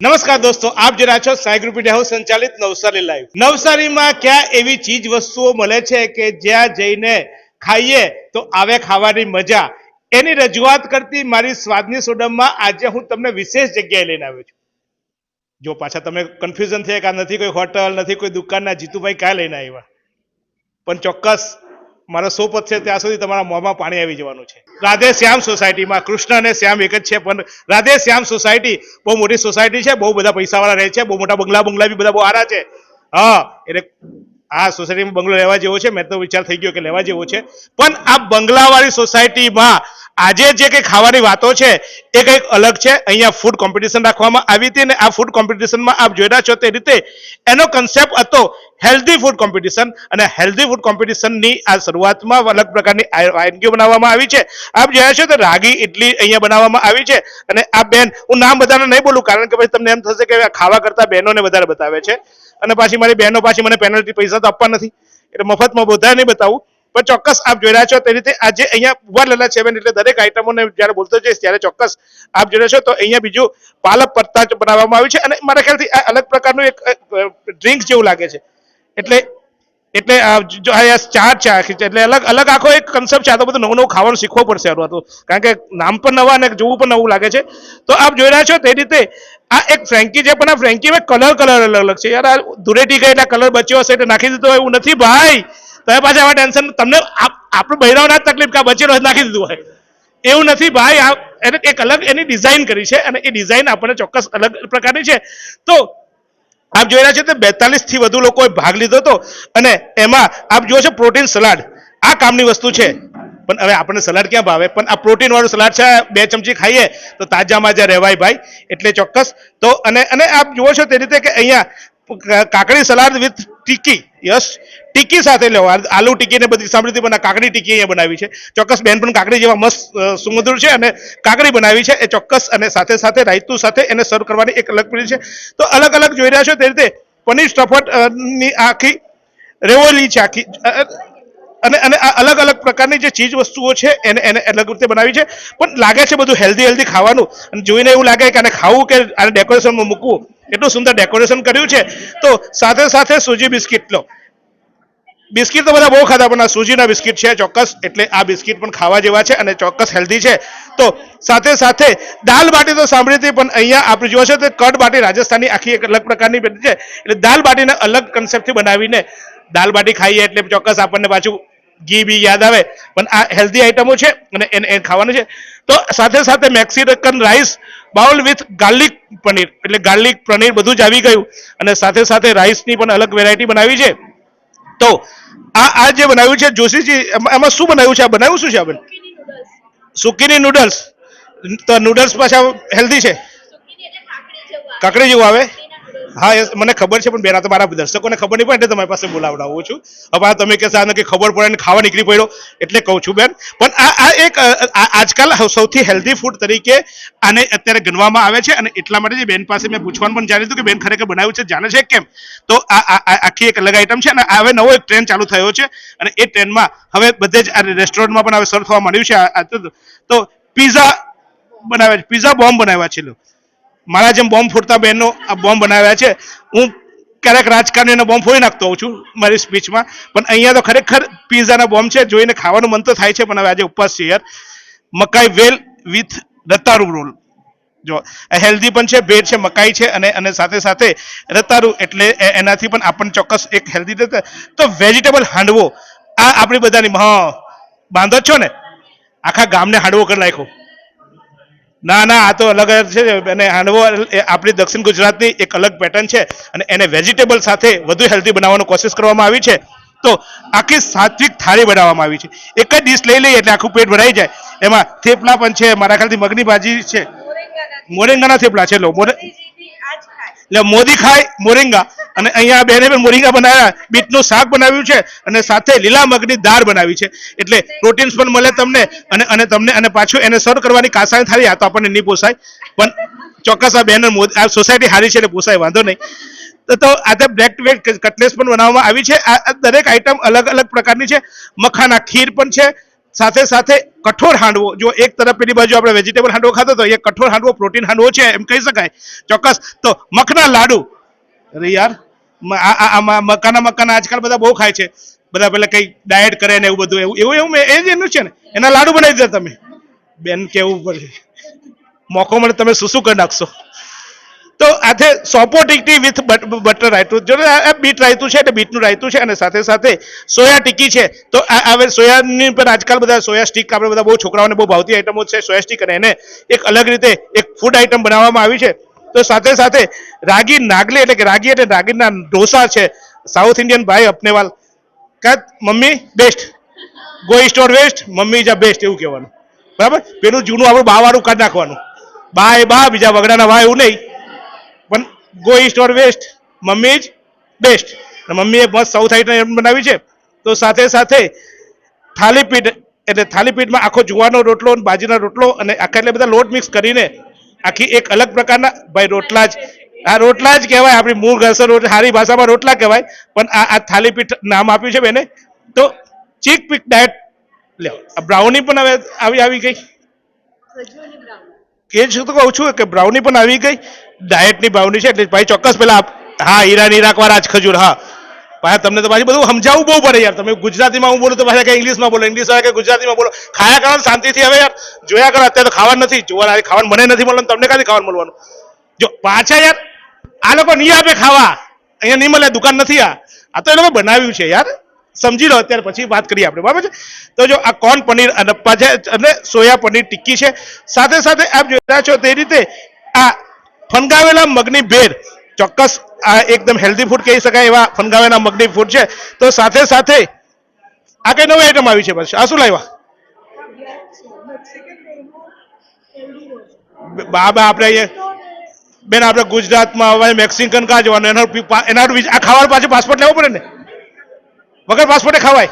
નમસ્કાર દોસ્તો, આપ જરા છો સાઈ ગ્રુપ ઇન્ડિયા હાઉસ સંચાલિત નવસારી લાઈવ નવસારીમાં ક્યાં એવી ચીજ વસ્તુઓ મળે છે કે જ્યાં જઈને ખાઈએ તો આવે ખાવાની મજા? એની રજૂઆત કરતી મારી સ્વાદની સોડમમાં આજે હું તમને વિશેષ જગ્યાએ લઈને આવ્યો છું. જો પાછા તમે કન્ફ્યુઝન થયા કે નથી કોઈ હોટલ નથી કોઈ દુકાનના જીતુભાઈ ક્યાં લઈને આવ્યા? પણ ચોક્કસ મારો સો પદ છે, ત્યાં સુધી તમારા મોંમાં પાણી આવી જવાનું છે. રાધે શ્યામ સોસાયટીમાં કૃષ્ણ અને શ્યામ એક જ છે, પણ રાધે શ્યામ સોસાયટી બહુ મોટી સોસાયટી છે, બહુ બધા પૈસાવાળા રહે છે, બહુ મોટા બંગલા બંગલા બી બધા બહુ સારા છે. હા, એટલે આ સોસાયટીમાં બંગલો લેવા જેવો છે, મેં તો વિચાર થઈ ગયો કે લેવા જેવો છે. પણ આ બંગલાવાળી સોસાયટીમાં આજે જે કંઈ ખાવાની વાતો છે, એ કંઈક અલગ છે. અહીંયા ફૂડ કોમ્પિટિશન રાખવામાં આવી હતી અને આ ફૂડ કોમ્પિટિશનમાં આપ જોઈ રહ્યા છો તે રીતે એનો કન્સેપ્ટ હતો હેલ્ધી ફૂડ કોમ્પિટિશન અને હેલ્ધી ફૂડ કોમ્પિટિશનની આ શરૂઆતમાં અલગ પ્રકારની વાનગીઓ બનાવવામાં આવી છે. આપ જોયા છો તો રાગી ઇડલી અહીંયા બનાવવામાં આવી છે અને આ બેન, હું નામ બધાને નહીં બોલું કારણ કે પછી તમને એમ થશે કે ખાવા કરતા બહેનોને વધારે બતાવે છે. અને પાછી મારી બહેનો પાછી મને પેનલ્ટી પૈસા તો આપવા નથી. એટલે મફતમાં બધા નહીં બતાવું. પણ ચોક્કસ આપ જોઈ રહ્યા છો તે રીતે આજે અહીંયા ઊભા લેલા બેન એટલે દરેક આઈટમોને જ્યારે બોલતો જઈશ ત્યારે ચોક્કસ આપ જોઈ છો તો અહીંયા બીજું પાલક પત્તા જ બનાવવામાં આવ્યું છે અને મારા ખ્યાલથી આ અલગ પ્રકારનું એક ડ્રિંક જેવું લાગે છે. એટલે એટલે જો આ ચાર છે એટલે અલગ અલગ આખો એક કન્સેપ્ટ છે. આ તો બધું નવું નવું ખાવાનું શીખવું પડશે આનું તો. કારણ કે નામ પણ નવા અને જોવું પણ નવું લાગે છે. તો આપ જોઈ રહ્યા છો તે રીતે આ એક ફ્રેન્કી છે, પણ આ ફ્રેન્કીમાં કલર કલર અલગ અલગ છે. યાર, આ ધૂળેટી ગઈ એટલે કલર બચ્યો હશે એટલે નાખી દીધો એવું નથી, ભાઈ! તમે પાછા આવા ટેન્શન તમને આપ- આપણું બહેરાઓના જ તકલીફ કે બચેલો નાખી દીધું હોય. એવું નથી ભાઈ, આ એને એક અલગ એની ડિઝાઇન કરી છે અને એ ડિઝાઇન આપણને ચોક્કસ અલગ પ્રકારની છે. તો આપ જોઈ રહ્યા છો તો બેતાલીસથી વધુ લોકોએ ભાગ લીધો હતો અને એમાં આપ જુઓ છો પ્રોટીન સલાડ આ કામની વસ્તુ છે. પણ હવે આપણને સલાડ ક્યાં ભાવે? પણ આ પ્રોટીન વાળું સલાડ છે, બે ચમચી ખાઈએ તો તાજામાં માજા રહેવાય ભાઈ, એટલે ચોક્કસ. તો અને અને આપ જુઓ છો તે રીતે કે અહીંયા કાકડી salad with tikki, yes. Tikki સાથે લેવા આલુ ટીકી ને બધી સાંભળી હતી, પણ કાકડી ટીકી અહીંયા બનાવી છે. ચોક્કસ બેન પણ કાકડી જેવા મસ્ત સુમધુર છે અને કાકડી બનાવી છે. એ ચોક્કસ અને સાથે સાથે રાયતું સાથે એને સર્વ કરવાની એક અલગ પેલી છે. તો અલગ અલગ જોઈ રહ્યા છો તે રીતે પનીર સ્ટફટની આખી, રેવોલી છે આખી અને અને અલગ અલગ પ્રકારની જે ચીજ વસ્તુઓ છે, એને એને અલગ રીતે બનાવી છે. પણ લાગે છે બધું હેલ્ધી હેલ્ધી ખાવાનું. અને જોઈને એવું લાગે કે આને ખાવું કે આને ડેકોરેશનમાં મૂકવું. એટલું સુંદર ડેકોરેશન કર્યું છે. તો સાથે સાથે સૂજી બિસ્કિટ લો. બિસ્કિટ તો બધા બહુ ખાધા, પણ આ સૂજીના બિસ્કિટ છે ચોક્કસ. એટલે આ બિસ્કિટ પણ ખાવા જેવા છે અને ચોક્કસ હેલ્ધી છે. તો સાથે સાથે દાલ બાટી તો સાંભળી હતી, પણ અહીંયા આપણે જોવા છે તો કટ બાટી રાજસ્થાનની આખી એક અલગ પ્રકારની છે. એટલે દાલ બાટીને અલગ કન્સેપ્ટથી બનાવીને દાલ બાટી ખાઈએ એટલે ચોક્કસ આપણને પાછું ઘી બી યાદ આવે પણ આ હેલ્ધી આઈટમો છે અને એને એ ખાવાનું છે. તો સાથે સાથે Mexican rice bowl with garlic paneer એટલે ગાર્લિક પનીર બધું જ આવી ગયું. અને સાથે સાથે રાઈસની પણ અલગ વેરાયટી બનાવી છે. તો આ આ જે બનાવ્યું છે જોશીજી એમાં શું બનાવ્યું છે? આ બનાવ્યું શું છે આપણે સુકીની નૂડલ્સ તો નૂડલ્સ પાછા હેલ્ધી છે? કાકડી જેવું આવે. હા મને ખબર છે, પણ બેના તો મારા દર્શકોને ખબર નહીં પડે, એટલે તમારી પાસે બોલાવડાવું છું. હવે તમે કે સાને કે ખબર પડે ને ખાવા નીકળી પડ્યો, એટલે કહું છું બેન. પણ આ આ એક આજકાલ સૌથી હેલ્ધી ફૂડ તરીકે આને અત્યારે ગણવામાં આવે છે, અને એટલા માટે જે બેન પાસે મેં પૂછવાનું પણ જાણ્યું હતું કે બેન ખરેખર બનાવ્યું છે, જાણે છે કેમ? તો આ આખી એક અલગ આઈટમ છે, અને હવે નવો એક ટ્રેન્ડ ચાલુ થયો છે, અને એ ટ્રેન્ડમાં હવે બધે જ આ રેસ્ટોરન્ટમાં પણ હવે સર્વ થવા માંડ્યું છે તો- પીઝા બનાવ્યા છે પીઝા બોમ્બ બનાવ્યા છે. મારા જેમ બોમ્બ ફોડતા બહેનો આ બોમ્બ બનાવ્યા છે. હું ક્યારેક રાજકારણીનો બોમ્બ ફોડી નાખતો હોઉં છું મારી સ્પીચમાં. પણ અહીંયા તો ખરેખર પીઝાના બોમ્બ છે, જોઈને ખાવાનું મન તો થાય છે, પણ હવે આજે ઉપવાસ છે યાર. મકાઈ વેલ વિથ રતારું રોલ. જો હેલ્ધી પણ છે, ભેળ છે, મકાઈ છે, અને અને સાથે સાથે રતારું એટલે એનાથી પણ આપણને ચોક્કસ એક હેલ્ધી તો વેજીટેબલ હાંડવો. આ આપણી બધાની હા, બાંધો છો ને? આખા ગામને હાંડવો કરી નાખ્યો. ના ના આ તો અલગ અલગ છે. અને હાંડવો આપણી દક્ષિણ ગુજરાતની એક અલગ પેટર્ન છે અને એને વેજીટેબલ સાથે વધુ હેલ્ધી બનાવવાની કોશિશ કરવામાં આવી છે. તો આખી સાત્વિક થાળી બનાવવામાં આવી છે. એક જ ડીશ લઈ લઈએ એટલે આખું પેટ ભરાઈ જાય. એમાં થેપલા પણ છે મારા ખ્યાલથી મગની ભાજી છે. મોરિંગાના થેપલા છે લો. મોરે એટલે મોદી ખાય મોરિંગા. અને અહીંયા બેને પણ મોરિંગા બનાવ્યા. બીટનું શાક બનાવ્યું છે અને સાથે લીલા મગની દાળ બનાવી છે. એટલે પ્રોટીન્સ પણ મળે તમને અને અને તમને અને પાછું એને સર્વ કરવાની કાસાની થાળી, આ તો આપણને નહીં પોસાય. પણ ચોક્કસ આ બેન આ સોસાયટી હારી છે એટલે પોસાય, વાંધો નહીં. તો- આજે બ્લેક વેટ કટલેસ પણ બનાવવામાં આવી છે. આ દરેક આઈટમ અલગ અલગ પ્રકારની છે. મખાના ખીર પણ છે. સાથે સાથે કઠોર હાંડવો. જો એક તરફ પેલી બાજુ આપણે વેજીટેબલ હાંડવો ખાતો તો એ કઠોર હાંડવો પ્રોટીન હાંડવો છે એમ કહી શકાય. ચોક્કસ. તો મખના લાડુ. અરે યાર મકાના મકાના આજકાલ બધા બહુ ખાય છે. બધા પેલા કઈ ડાયટ કરે ને એવું બધું, એવું એવું એવું એ જ એનું છે ને. એના લાડુ બનાવી દે તમે. બેન, કેવું પડશે મોકો મળે તમે શું શું કરી નાખશો. તો આજે સોપો ટિક્કી વિથ બટર રાયતું. જો આ બીટ રાયતું છે, એટલે બીટનું રાયતું છે, અને સાથે સાથે સોયા ટીકી છે. તો હવે સોયાની પર આજકાલ બધા સોયા સ્ટીક આપણે બધા બહુ છોકરાઓને બહુ ભાવતી આઈટમો છે, સોયા સ્ટીક અને એને એક અલગ રીતે એક ફૂડ આઈટમ બનાવવામાં આવી છે. તો સાથે સાથે રાગી નાગલી, એટલે કે રાગી એટલે રાગીના ઢોસા છે સાઉથ ઇન્ડિયન ભાઈ અપનેવાલ. કા mummy best go east or west mummy is best એવું કહેવાનું. બરાબર? પેલું જૂનું આપણું બા વાળું કાઢી નાખવાનું. બા એ બા, બીજા વગડાના બા એવું નહીં. Go east or west mummy જ બેસ્ટ મમ્મીએ મસ્ત સાઉથ આઈટમ બનાવી છે. તો સાથે સાથે થાલીપીઠ એટલે થાલીપીઠમાં આખો જુવારનો રોટલો અને બાજીનો રોટલો અને આખા એટલે બધા લોટ મિક્સ કરીને આખી એક અલગ પ્રકારના ભાઈ રોટલા જ આ રોટલા જ કહેવાય. આપણી મૂળ ઘરસર રોટલા સારી ભાષામાં રોટલા કહેવાય. પણ આ આ થાલીપીઠ નામ આપ્યું છે બેને. તો ચીક પીક ડાયટ લ્યો આ બ્રાઉની પણ હવે આવી આવી ગઈ. એ જ તો કહું છું કે બ્રાઉની પણ આવી ગઈ. ડાયટની ભાવની છે, એટલે ભાઈ ચોક્કસ પેલા હા, હીરા નીરાક વાળા જ ખજૂર, હા. ભાઈ, તમને તો પાછી બધું સમજાવવું બહુ પડે યાર. તમે ગુજરાતીમાં હું બોલું તો પાછા કઈ ઇંગ્લિશમાં બોલો. ઇંગ્લિશ કે ગુજરાતીમાં બોલો. ખાયા કરો શાંતિથી હવે યાર. જોયા કરો અત્યારે તો ખાવાનું નથી. જોવા ખાવાનું મને નથી મળવાનું, તમને ક્યાંથી ખાવાનું મળવાનું? જો, પાછા યાર, આ લોકો નહીં આપે ખાવા. અહીંયા નહીં મળે, દુકાન નથી આ. આ તો એ લોકો બનાવ્યું છે યાર. સમજી લો, અત્યારે પછી વાત કરીએ આપણે, બરાબર છે? તો જો, આ કોર્ન પનીર અને પાછા, અને સોયા પનીર ટિક્કી છે. સાથે સાથે આપ જોઈ રહ્યા છો તે રીતે આ ફણગાવેલા મગની ભેળ ચોક્કસ આ એકદમ હેલ્ધી ફૂડ કહી શકાય એવા ફનગાવેલા મગની ફૂડ છે. તો સાથે સાથે આ કઈ નવી આઈટમ આવી છે પછી આ શું લાવ્યા? બા બા આપણે અહીંયા બેન, આપણે ગુજરાતમાં હવે મેક્સિકન કા જવાનું? એના એના આ ખાવાનું પાછું પાસપોર્ટ લેવો પડે ને? વગર પાસપોર્ટે ખવાય.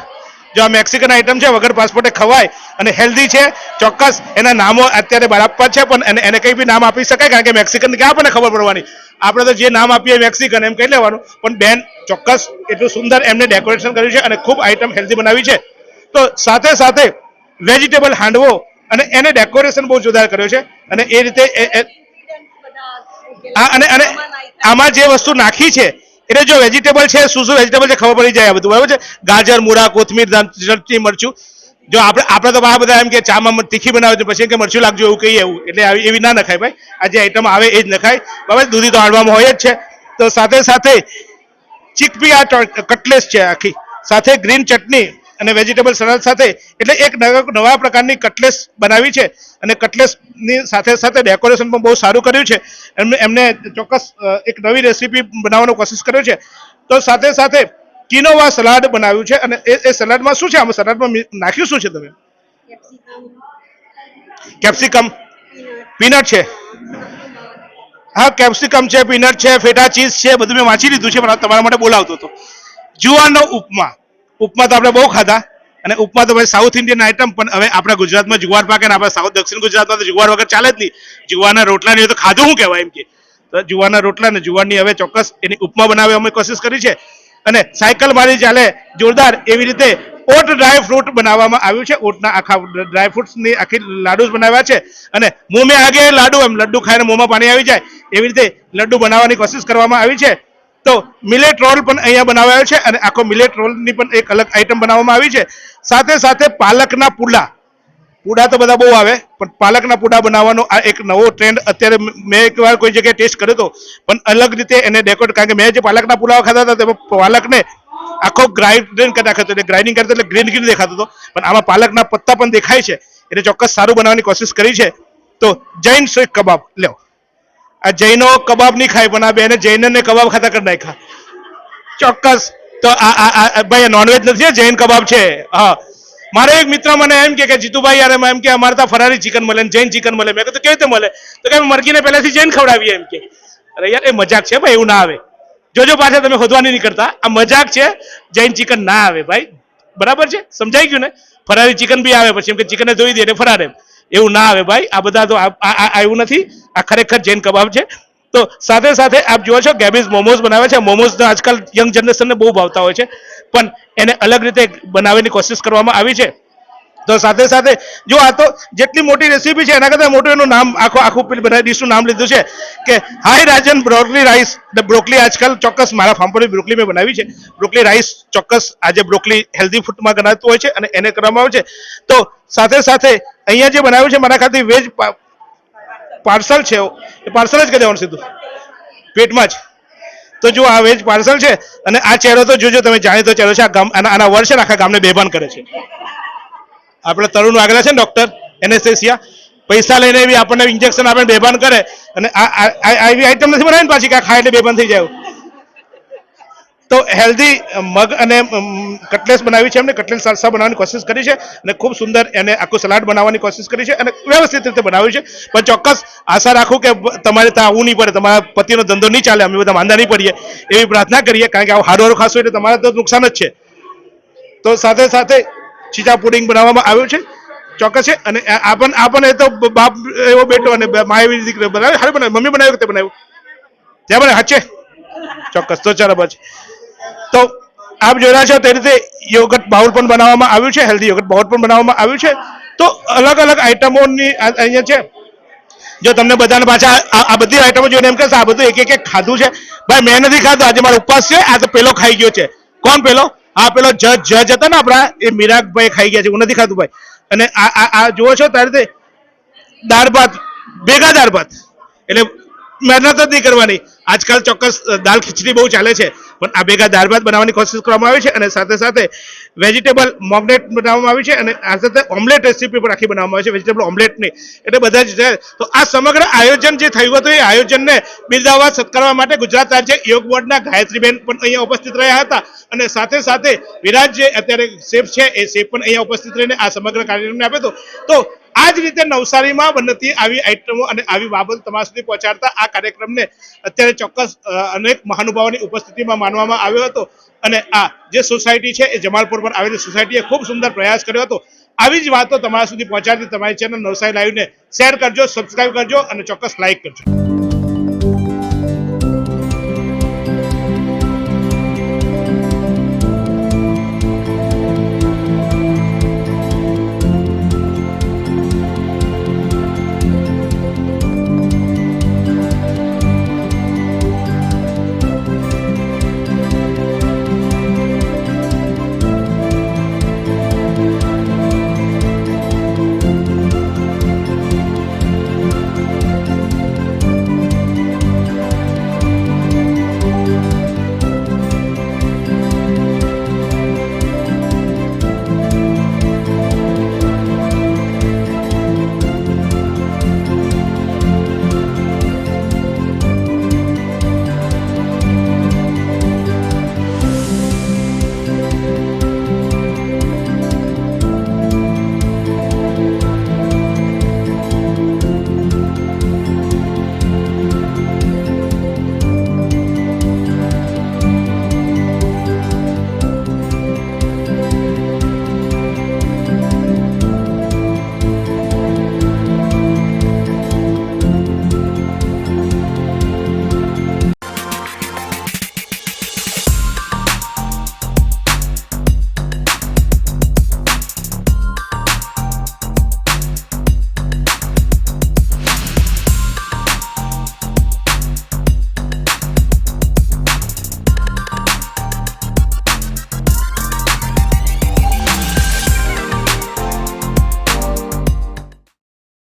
જો આ મેક્સિકન આઈટમ છે વગર પાસપોર્ટે ખવાય અને હેલ્ધી છે ચોક્કસ એના નામો અત્યારે બરાબર છે પણ એને એને કંઈ બી નામ આપી શકાય કારણ કે મેક્સિકન ક્યાં આપણને ખબર પડવાની? આપણે તો જે નામ આપીએ મેક્સિકન એમ કહી લેવાનું. પણ બેન ચોક્કસ એટલું સુંદર એમને ડેકોરેશન કર્યું છે અને ખૂબ આઈટમ હેલ્ધી બનાવી છે. તો સાથે સાથે વેજીટેબલ હાંડવો અને એને ડેકોરેશન બહુ જોરદાર કર્યો છે. અને એ રીતે અને અને આમાં જે વસ્તુ નાખી છે એટલે જો વેજીટેબલ છે, શું શું વેજીટેબલ છે ખબર પડી જાય આ બધું, બરાબર છે? ગાજર, મૂળા, કોથમીર ચટણી, મરચું. જો આપણે આપણે તો આ બધા એમ કે ચામાં તીખી બનાવે છે પછી કે મરચું લાગજો એવું કહીએ એવું. એટલે એવી ના નખાય ભાઈ. આ જે આઈટમ આવે એ જ નખાય. બરાબર? દૂધી તો હાંડવામાં હોય જ છે. તો સાથે સાથે ચીકપી આ કટલેસ છે આખી. સાથે ગ્રીન ચટણી. અને વેજીટેબલ સલાડ સાથે, એટલે એક નવા પ્રકારની કટલેસ બનાવી છે. અને કટલેસની સાથે સાથે ડેકોરેશન પણ બહુ સારું કર્યું છે. એમને એમને ચોક્કસ એક નવી રેસીપી બનાવવાનો કોશિશ કર્યો છે. તો સાથે સાથે કિનોવા સલાડ બનાવ્યું છે. અને એ સલાડમાં શું છે? આમાં સલાડમાં નાખ્યું શું છે તમે? કેપ્સિકમ. પીનટ છે. હા, કેપ્સિકમ છે, પીનટ છે, ફેટા ચીઝ છે, બધું મેં વાંચી લીધું છે, પણ તમારા માટે બોલાવતો હતો. જુવારનો ઉપમા. ઉપમા તો આપણે બહુ ખાધા. અને ઉપમા તો ભાઈ સાઉથ ઇન્ડિયન આઈટમ પણ હવે આપણા ગુજરાતમાં જુવાર પાકે આપણે સાઉથ દક્ષિણ ગુજરાતમાં તો જુવાર વગર ચાલે જ નહીં. જુવારના રોટલા નહીં તો ખાધું શું કહેવાય એમ કે? તો જુવારના રોટલા ને જુવારની હવે ચોક્કસ એની ઉપમા બનાવવા અમે કોશિશ કરી છે. અને સાયકલ મારી ચાલે જોરદાર એવી રીતે ઓટ ડ્રાય ફ્રૂટ બનાવવામાં આવ્યું છે. ઓટના આખા ડ્રાય ફ્રૂટ્સની આખી લાડુ બનાવ્યા છે. અને મોં મેં આગે લાડુ એમ લડ્ડુ ખાઈને મોંમાં પાણી આવી જાય. એવી રીતે લડ્ડુ બનાવવાની કોશિશ કરવામાં આવી છે. તો મિલેટ રોલ પણ અહીંયા બનાવાયો છે અને આખો મિલેટ રોલની પણ એક અલગ આઈટમ બનાવવામાં આવી છે. સાથે સાથે પાલકના પુડા. પુડા તો બધા બહુ આવે, પણ પાલકના પુડા બનાવવાનો આ એક નવો ટ્રેન્ડ અત્યારે મે- એકવાર કોઈ જગ્યાએ ટેસ્ટ કર્યો હતો પણ અલગ રીતે એને ડેકોરેટ કારણ કે મેં જે પાલકના પુલાવ ખાધા હતા તેમાં પાલકને આખો ગ્રાઇન્ડ કરી નાખ્યો હતો, એટલે ગ્રાઇન્ડિંગ કરતો એટલે ગ્રીન ગ્રીન દેખાતો હતો, પણ આમાં પાલકના પત્તા પણ દેખાય છે. એટલે ચોક્કસ સારું બનાવવાની કોશિશ કરી છે. તો જૈન શેખ કબાબ, લ્યો. આ જૈનો કબાબ નહીં ખાય, પણ આ બેને જૈનને કબાબ ખાતા કરી નાખ્યા. ચોક્કસ. તો આ ભાઈ નોનવેજ નથી જૈન કબાબ છે. હા. મારો એક મિત્ર મને એમ કે જીતુભાઈ, યાર, એમ કે અમારે ત્યાં ફરારી ચિકન મળે જૈન ચિકન મળે. મેં કીધું, કેવી રીતે મળે? તો કે મરઘીને પહેલાથી જૈન ખવડાવીએ એમ કે. અરે યાર, એ મજાક છે ભાઈ, એવું ના આવે. જોજો પાછા, તમે ખોદવાની નહીં કરતા આ મજાક છે, જૈન ચિકન ના આવે ભાઈ. બરાબર છે? સમજાઈ ગયું ને? ફરારી ચિકન બી આવે પછી, એમ કે ચિકનને ધોઈ દે એટલે ફરાર. એમ એવું ના આવે ભાઈ. આ બધા તો આ- આ આ એવું નથી. આ ખરેખર જૈન કબાબ છે. તો સાથે સાથે આપ જુઓ છો, ગેબીઝ મોમોઝ બનાવે છે. મોમોઝ આજકાલ યંગ જનરેશનને બહુ ભાવતા હોય છે. પણ એને અલગ રીતે બનાવવાની કોશિશ કરવામાં આવી છે. તો સાથે સાથે જો આ તો જેટલી મોટી રેસીપી છે, એના કરતાં મોટું એનું નામ આખું આખું બધા ડીશનું નામ લીધું છે કે hi Rajan broccoli rice broccoli આજકાલ ચોક્કસ મારા ફાર્મ પર બ્રોકલી મેં બનાવી છે. બ્રોકલી રાઈસ ચોક્કસ આજે બ્રોકલી હેલ્ધી ફૂડમાં ગણાતું હોય છે અને એને કરવામાં આવે છે. તો સાથે સાથે અહીંયા જે બનાવ્યું છે, મારા ખાતે વેજ પાર્સલ છે એ પાર્સલ જ કરી દેવાનું સીધું. પેટમાં જ. તો જો આ વેજ પાર્સલ છે અને આ ચહેરો તો જોજો, તમે જાણીતો ચહેરો છે, આ ગામ આના વર્ષ આખા ગામને બેભાન કરે છે. આપણે તરુણ આગળ છે ને ડોક્ટર એનેસ્થેસિયા પૈસા લઈને બી આપણને ઇન્જેક્શન આપણે બેભાન કરે. અને આ આવી આઈટમ નથી બનાવીને પાછી કે આ ખાય એટલે બેભાન થઈ જાય તો હેલ્ધી મગ અને કટલેસ બનાવી છે એમને. કટલેસ સાલસા બનાવવાની કોશિશ કરી છે અને ખૂબ સુંદર એને આખું સલાડ બનાવવાની કોશિશ કરી છે અને વ્યવસ્થિત રીતે બનાવ્યું છે. પણ ચોક્કસ આશા રાખું કે તમારે ત્યાં આવું નહીં પડે. તમારા પતિનો ધંધો નહીં ચાલે. અમે બધા માંદા નહીં પડીએ. એવી પ્રાર્થના કરીએ. કારણ કે આવું હાડવારું ખાશો એટલે તમારે તો નુકસાન જ છે. તો સાથે સાથે ચીચા પુડિંગ બનાવવામાં આવ્યું છે, ચોક્કસ છે. અને આ પણ આ પણ એ તો બાપ એવો બેટો અને મા એવી દીકરી બનાવે હારું બનાવ્યું. મમ્મી બનાવ્યું તે બનાવ્યું? ત્યાં બને હાચે? ચોક્કસ, તો ચાલો બસ. તો આપ જોઈ રહ્યા છો તે રીતે યોગટ બાઉલ પણ બનાવવામાં આવ્યું છે હેલ્ધી યોગટ બાઉલ પણ બનાવવામાં આવ્યું છે. તો અલગ અલગ આઈટમોની અહીંયા છે. જો તમને બધાને પાછા આ બધી આઈટમો જોઈને એમ કહેશે, આ બધું એક એક ખાધું છે. ભાઈ, મેં નથી ખાધું, આજે મારો ઉપવાસ છે, આ તો પેલો ખાઈ ગયો છે. કોણ પેલો? આ પેલો જજ જજ હતા ને આપણા, એ મિરાગભાઈ ખાઈ ગયા છે હું નથી ખાતું ભાઈ. અને આ આ આ જુઓ છો, તારી રીતે દાળ ભાત, ભેગા દાળ ભાત. એટલે મહેનત જ નહીં કરવાની. આજકાલ ચોક્કસ દાળ ખીચડી બહુ ચાલે છે. પણ આ ભેગા દાળ ભાત બનાવવાની કોશિશ કરવામાં આવી છે અને સાથે સાથે વેજીટેબલ મોગનેટ બનાવવામાં આવી છે અને આ સાથે ઓમલેટ રેસીપી પણ આખી બનાવવામાં આવી છે. વેજીટેબલ ઓમલેટની એટલે બધા જ છે. તો આ સમગ્ર આયોજન જે થયું હતું એ આયોજનને બિરદાવવા સત્કારવા માટે ગુજરાત રાજ્ય યોગ બોર્ડના ગાયત્રીબેન પણ અહીંયા ઉપસ્થિત રહ્યા હતા. અને સાથે સાથે વિરાજ જે અત્યારે શેફ છે એ શેફ પણ અહીંયા ઉપસ્થિત રહીને આ સમગ્ર કાર્યક્રમને આપ્યો હતો. તો આ જ રીતે નવસારીમાં બનતી આવી આઈટમો અને આવી બાબત તમારા સુધી પહોંચાડતા આ કાર્યક્રમને અત્યારે ચોક્કસ અનેક મહાનુભાવોની ઉપસ્થિતિમાં માનવામાં આવ્યો હતો. અને આ જે સોસાયટી છે એ જમાલપુર પર આવેલી સોસાયટીએ ખૂબ સુંદર પ્રયાસ કર્યો હતો. આવી જ વાતો તમારા સુધી પહોંચાડતી તમારી ચેનલ નવસારી લાઈવને શેર કરજો સબસ્ક્રાઈબ કરજો અને ચોક્કસ લાઈક કરજો.